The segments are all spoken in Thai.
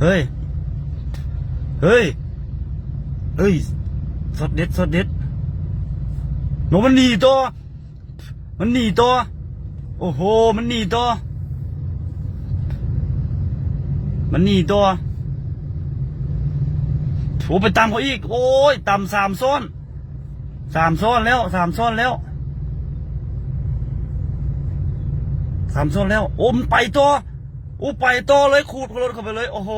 เฮ้ย เฮ้ย เฮ้ย สดเด็ดสดเด็ดโนมันหนีตัว มันหนีตัว โอ้โห มันหนีตัว มันหนีตัวโอ้ไปตามเขาอีก โอ้ยตามสามซ้อนสามซ้อนแล้วสามซ้อนแล้วสามซ้อนแล้ว โอ้มันไปตัว อู้ไปตัวเลยขูดรถเข้าไปเลย โอ้โห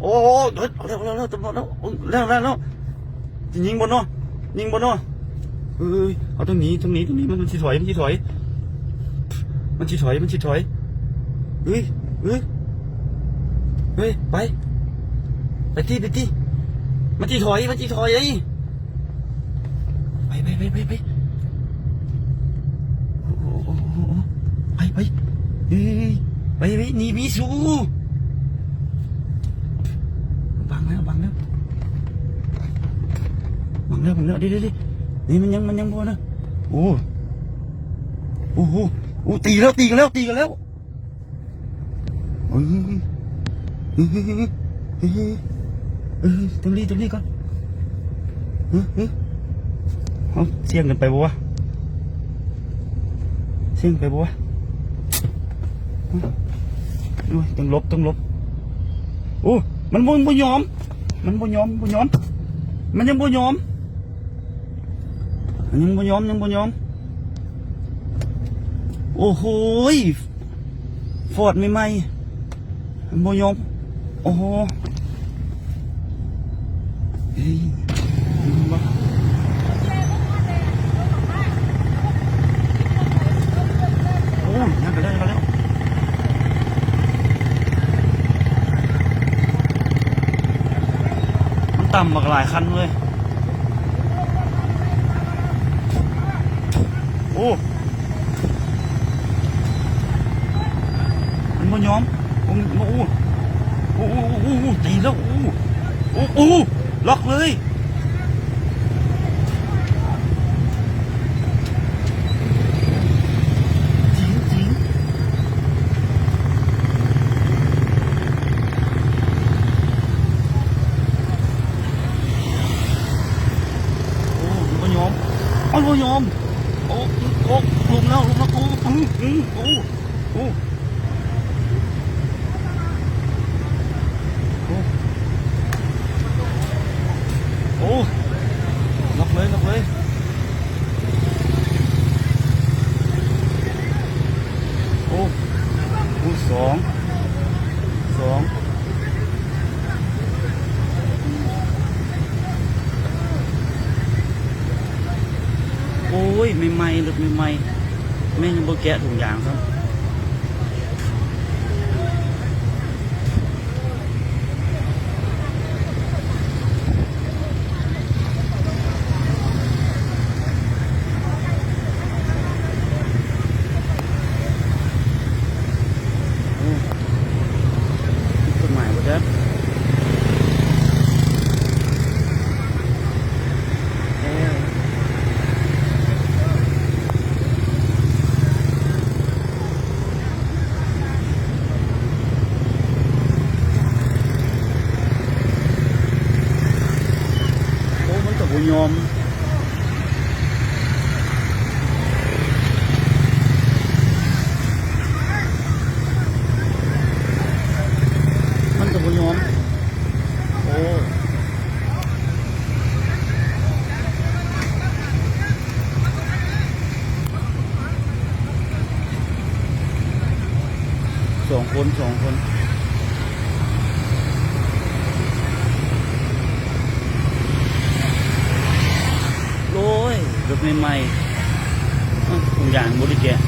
โอ้โหเฮ้ยเร็วเร็วเร็วตำรวจแล้วโอ้เร็วเร็วเร็วจะยิงบนเนาะยิงบนเนาะเฮ้ยเอาตรงนี้ตรงนี้ตรงนี้มันมันชิถอยมันชิถอย มันชิถอยมันชิถอยเฮ้ยเฮ้ยเฮ้ยไป ไปที่ไปที่มันชิถอยมันชิถอยไอ้ไปไปไปไปไปโอ้โหไปไปเฮ้ย ไปไปหนีมีสูบังแล้วบังแล้วบังแล้วบังแล้วดี๋ยวเดี๋ยวเดี๋ยวนี่มันยังมันยังพอนะโอ้โอ้โหโอ้ตีแล้วตีกันแล้วตีกันแล้วเฮ้ยเฮ้ยเฮ้ยเฮ้ยเฮ้ยเฮ้ยตรงนี้ตรงนี้ก่อนเฮ้ยเฮ้ยเอาเสี่ยงกันไปบ่วะเสี่ยงไปบ่ว ดูต้องลบต้องลบโอ้มันบ่บ่ยอม มันบ่ยอมบ่ยอม มันยังบ่ยอมมันยังบ่ยอมยังบ่ยอม โอ้โหฟอดไม่ไหมมันบ่ยอม โอ้โหเฮ้ยมันบ่โอ้ยยังกันแล้วยังกันแล้วมัน ต่ำมากหลายคันเลย โอ้ มันบ่ยอมโอ้โอ้โอ้โอ้โอ้โอ้โอ้ตีแล้วโอ้โอ้โอ้ล็อกเลยจริงจริงโอ้มันบ่ยอมมันบ่ ยอม โอ้โอ้ลุมแล้วลุมแล้วโอ้อืมอืมโอ้โอ้ โอ้ล็อกเลยล็อกเลยโอ้โอ้สองสอง ไม่ไหม่รถไม่ไหม่แม่ยังโบ่แกะถุงยางครับอ้ผิดกฎหมายบ่เด้อเอ้ย โอ้มันก็บ่ยอมมันก็บ่ยอมโอ้สองคนสองคน โอ้ยรถ ใหม่ๆอ้าวทุกอย่างบริแกะสิได้เด้อ